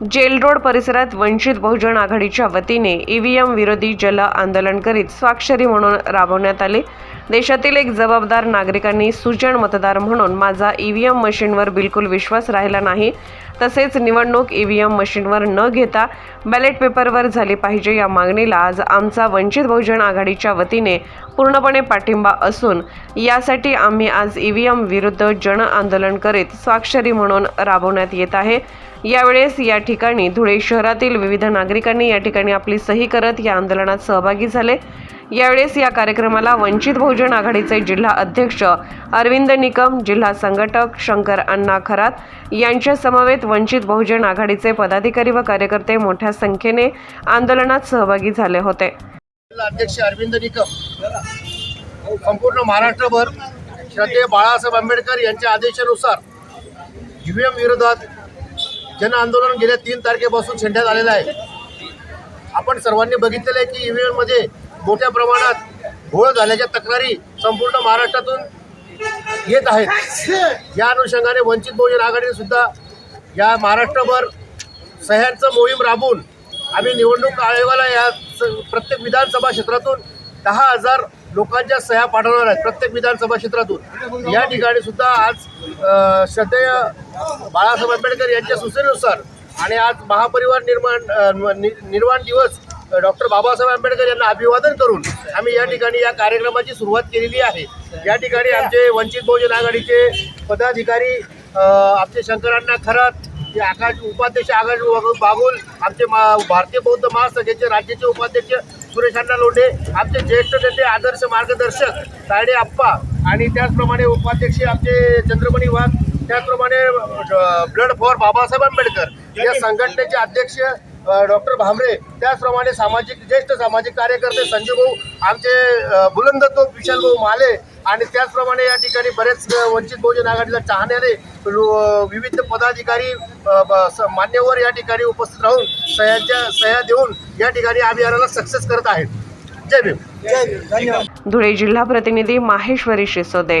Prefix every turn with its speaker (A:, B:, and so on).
A: Gel road परिसरात वंचित बहुजन आघाडीच्या वतीने ईव्हीएम विरोधी जल आंदोलन करीत स्वाक्षरी म्हणून राबवण्यात आले. देशातील एक जबाबदार नागरिकांनी सुजन मतदार म्हणून माझा ईव्हीएम मशीनवर बिलकुल विश्वास राहिला नाही. तसेच निवडणूक ईव्हीएम मशीनवर न घेता बॅलेट पेपरवर झाली पाहिजे या मागणीला आज आमचा वंचित बहुजन आघाडीच्या वतीने पूर्णपणे पाठिंबा असून यासाठी आम्ही आज ईव्हीएम विरुद्ध जन आंदोलन करीत स्वाक्षरी म्हणून राबवण्यात येत आहे. यावेळेस या ठिकाणी धुळे शहरातील विविध नागरिकांनी या ठिकाणी आपली सही करत या आंदोलनात सहभागी झाले. यावेळेस या कार्यक्रमाला वंचित बहुजन आघाडीचे जिल्हा अध्यक्ष अरविंद निकम जिल्हा संघटक शंकर अण्णा खरात यांच्या समवेत वंचित बहुजन आघाडीचे पदाधिकारी व कार्यकर्ते मोठ्या संख्येने आंदोलनात सहभागी झाले होते.
B: जिल्हा अध्यक्ष अरविंद निकम संपूर्ण महाराष्ट्रभर श्रद्धेय बाळासाहेब आंबेडकर यांच्या आदेशानुसार ईव्हीएम विरोधात जन आंदोलन गेल्या तीन तारखेपासून छेडण्यात आलेलं आहे. आपण सर्वांनी बघितलेलं आहे की ईव्हीएममध्ये मोठ्या प्रमाणात घोळ झाल्याच्या तक्रारी संपूर्ण महाराष्ट्रातून येत आहेत. या अनुषंगाने वंचित बहुजन आघाडीने सुद्धा या महाराष्ट्रभर सह्यांचं मोहीम राबवून आम्ही निवडणूक आयोगाला या स- प्रत्येक विधानसभा क्षेत्रातून दहा हजार लोकांच्या सह्या पाठवणार आहेत प्रत्येक विधानसभा क्षेत्रातून. या ठिकाणी सुद्धा आज श्रद्धेय बाळासाहेब आंबेडकर यांच्या सूचनेनुसार आणि आज महापरिवार निर्माण नि- निर्माण दिवस डॉक्टर बाबासाहेब आंबेडकर यांना अभिवादन करून आम्ही या ठिकाणी या कार्यक्रमाची सुरुवात केलेली आहे. या ठिकाणी आमचे वंचित बहुजन आघाडीचे पदाधिकारी आमचे शंकरांना खरात जे आकाश उपाध्यक्ष आकाश बागुल- आमचे मा भारतीय बौद्ध महासंघाचे राज्याचे उपाध्यक्ष सुरेश अण्णा लोंढे आमचे ज्येष्ठ नेते आदर्श मार्गदर्शक तायडे आप्पा आणि त्याचप्रमाणे उपाध्यक्ष आमचे चंद्रमणी वाघ त्याचप्रमाणे ब्लड फॉर बाबासाहेब आंबेडकर या संघटनेचे अध्यक्ष डॉक्टर भामरे त्याचप्रमाणे सामाजिक ज्येष्ठ सामाजिक कार्यकर्ते संजय भाऊ आमचे बुलंद तो विशाल भाऊ माले आणि त्याचप्रमाणे या ठिकाणी बरेच वंचित बहुजन आघाडीला चाहणारे विविध पदाधिकारी मान्यवर या ठिकाणी उपस्थित राहून सह्यांच्या सह्या देऊन या ठिकाणी अभियानाला सक्सेस करत आहेत. जय भीम.
A: धुळे जिल्हा प्रतिनिधी माहेश्वरी शिसोदे.